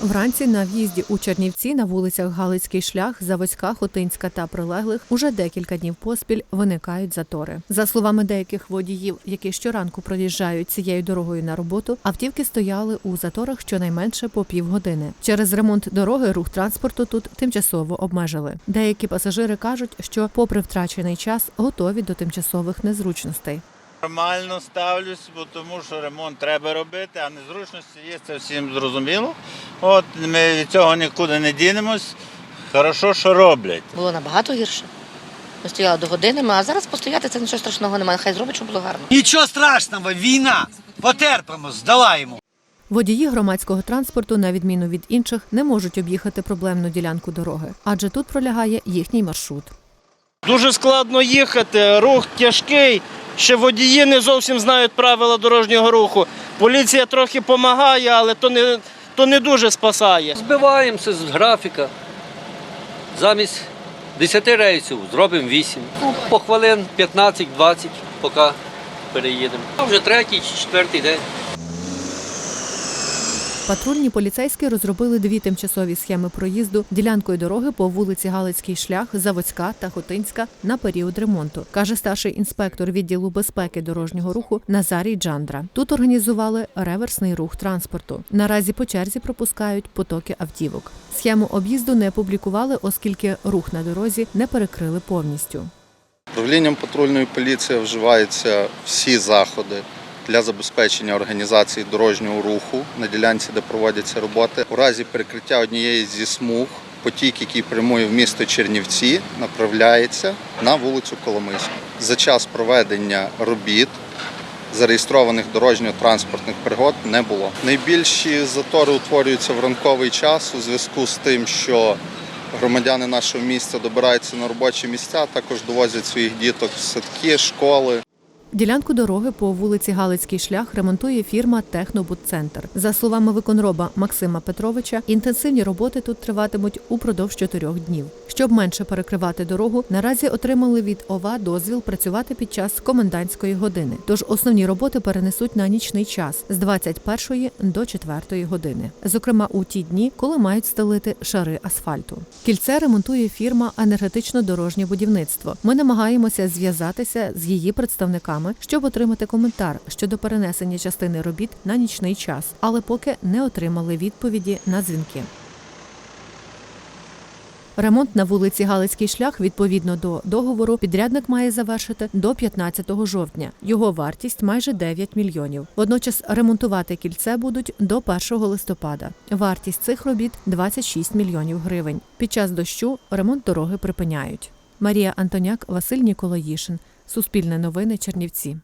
Вранці на в'їзді у Чернівці на вулицях Галицький шлях, Заводська, Хотинська та прилеглих уже декілька днів поспіль виникають затори. За словами деяких водіїв, які щоранку проїжджають цією дорогою на роботу, автівки стояли у заторах щонайменше по півгодини. Через ремонт дороги рух транспорту тут тимчасово обмежили. Деякі пасажири кажуть, що, попри втрачений час, готові до тимчасових незручностей. Нормально ставлюсь, бо тому що ремонт треба робити, а незручності є, це всім зрозуміло. От ми від цього нікуди не дінемось. Хорошо, що роблять. Було набагато гірше. Ми стояли до годинами, а зараз постояти це нічого страшного немає. Хай зробить, щоб було гарно. Нічого страшного, війна. Потерпимо, здолаємо. Водії громадського транспорту, на відміну від інших, не можуть об'їхати проблемну ділянку дороги, адже тут пролягає їхній маршрут. Дуже складно їхати, рух тяжкий. Ще водії не зовсім знають правила дорожнього руху. Поліція трохи допомагає, але то не, то не дуже спасає. Збиваємося з графіка. Замість 10 рейсів зробимо 8. Ну, по хвилин 15-20, поки переїдемо. Вже третій чи четвертий день. Патрульні поліцейські розробили дві тимчасові схеми проїзду ділянкою дороги по вулиці Галицький шлях, Заводська та Хотинська на період ремонту, каже старший інспектор відділу безпеки дорожнього руху Назарій Джандра. Тут організували реверсний рух транспорту. Наразі по черзі пропускають потоки автівок. Схему об'їзду не опублікували, оскільки рух на дорозі не перекрили повністю. Управлінням патрульної поліції вживаються всі заходи для забезпечення організації дорожнього руху на ділянці, де проводяться роботи. У разі перекриття однієї зі смуг потік, який прямує в місто Чернівці, направляється на вулицю Коломийську. За час проведення робіт зареєстрованих дорожньо-транспортних пригод не було. Найбільші затори утворюються в ранковий час у зв'язку з тим, що громадяни нашого міста добираються на робочі місця, також довозять своїх діток в садки, школи. Ділянку дороги по вулиці Галицький шлях ремонтує фірма Технобудцентр. За словами виконроба Максима Петровича, інтенсивні роботи тут триватимуть упродовж чотирьох днів. Щоб менше перекривати дорогу, наразі отримали від ОВА дозвіл працювати під час комендантської години. Тож основні роботи перенесуть на нічний час з 21 до 4 години. Зокрема, у ті дні, коли мають стелити шари асфальту. Кільце ремонтує фірма енергетично-дорожнє будівництво. Ми намагаємося зв'язатися з її представниками, щоб отримати коментар щодо перенесення частини робіт на нічний час, але поки не отримали відповіді на дзвінки. Ремонт на вулиці Галицький шлях відповідно до договору підрядник має завершити до 15 жовтня. Його вартість майже 9 мільйонів. Водночас ремонтувати кільце будуть до 1 листопада. Вартість цих робіт 26 мільйонів гривень. Під час дощу ремонт дороги припиняють. Марія Антоняк, Василь Ніколаїшин. Суспільне новини Чернівці.